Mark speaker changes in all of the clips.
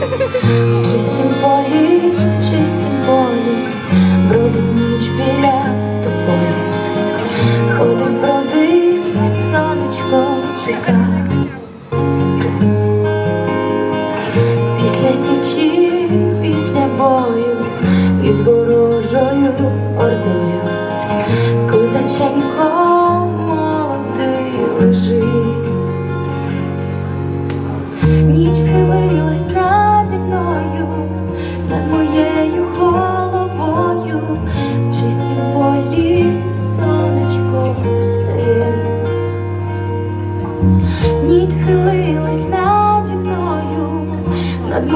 Speaker 1: чистім полі, в чистім полі, бродить ніч біля тополі, ходить, бродить, сонечко чека. Після січі, після бою із ворожою ордою, козаченько молодий лежить. Над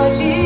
Speaker 1: чистім